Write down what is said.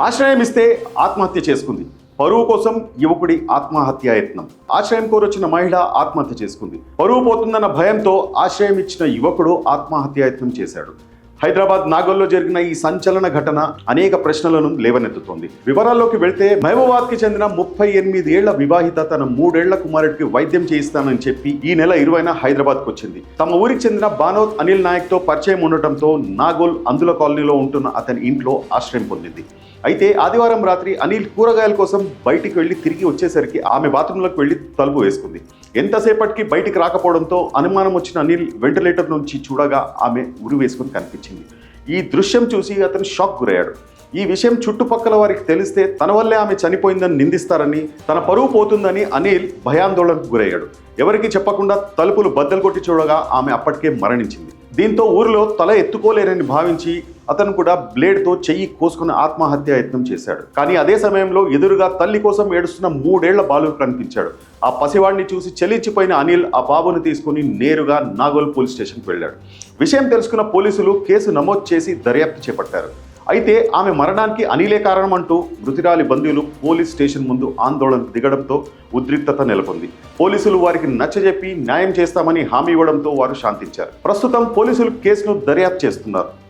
ఆశ్రయం ఇస్తే ఆత్మహత్య చేసుకుంది. పరువు కోసం యువకుడి ఆత్మహత్యాయత్నం ఆశ్రయం కోరొచ్చిన మహిళ ఆత్మహత్య చేసుకుంది. పరువు పోతుందన్న భయంతో ఆశ్రయం ఇచ్చిన యువకుడు ఆత్మహత్యాయత్నం చేశాడు. హైదరాబాద్ నాగోల్లో జరిగిన ఈ సంచలన ఘటన అనేక ప్రశ్నలను లేవనెత్తుతోంది. వివరాల్లోకి వెళ్తే మహబూబాద్కి చెందిన ముప్పై ఎనిమిది ఏళ్ళ వివాహిత తన మూడేళ్ళ కుమారుడికి వైద్యం చేయిస్తానని చెప్పి ఈ నెల ఇరవైన హైదరాబాద్కు వచ్చింది. తమ ఊరికి చెందిన బానోత్ అనిల్ నాయక్తో పరిచయం ఉండటంతో నాగోల్ అందుల కాలనీలో ఉంటున్న అతని ఇంట్లో ఆశ్రయం పొందింది. అయితే ఆదివారం రాత్రి అనిల్ కూరగాయల కోసం బయటికి వెళ్ళి తిరిగి వచ్చేసరికి ఆమె బాత్రూంలోకి వెళ్ళి తలుపు వేసుకుంది. ఎంతసేపటికి బయటికి రాకపోవడంతో అనుమానం వచ్చిన అనిల్ వెంటిలేటర్ నుంచి చూడగా ఆమె ఉరి వేసుకుని కనిపించింది. ఈ దృశ్యం చూసి అతను షాక్ గురయ్యాడు. ఈ విషయం చుట్టుపక్కల వారికి తెలిస్తే తన వల్లే ఆమె చనిపోయిందని నిందిస్తారని తన పరువు పోతుందని అనిల్ భయాందోళనకు గురయ్యాడు. ఎవరికి చెప్పకుండా తలుపులు బద్దలు కొట్టి చూడగా ఆమె అప్పటికే మరణించింది. దీంతో ఊరిలో తల ఎత్తుకోలేరని భావించి అతను కూడా బ్లేడ్తో చెయ్యి కోసుకుని ఆత్మహత్య యత్నం చేశాడు. కానీ అదే సమయంలో ఎదురుగా తల్లి కోసం ఏడుస్తున్న మూడేళ్ళ బాలుడు కనిపించాడు. ఆ పసివాడిని చూసి చెలించిపోయిన అనిల్ ఆ బాబును తీసుకుని నేరుగా నాగోల్ పోలీస్ స్టేషన్కి వెళ్ళాడు. విషయం తెలుసుకున్న పోలీసులు కేసు నమోదు చేసి దర్యాప్తు చేపట్టారు. అయితే ఆమె మరణానికి అనిలే కారణమంటూ మృతిరాలి మృతురాలి బంధువులు పోలీస్ స్టేషన్ ముందు ఆందోళన దిగడంతో ఉద్రిక్తత నెలకొంది. పోలీసులు వారికి నచ్చజెప్పి న్యాయం చేస్తామని హామీ ఇవ్వడంతో వారు శాంతించారు. ప్రస్తుతం పోలీసులు కేసును దర్యాప్తు చేస్తున్నారు.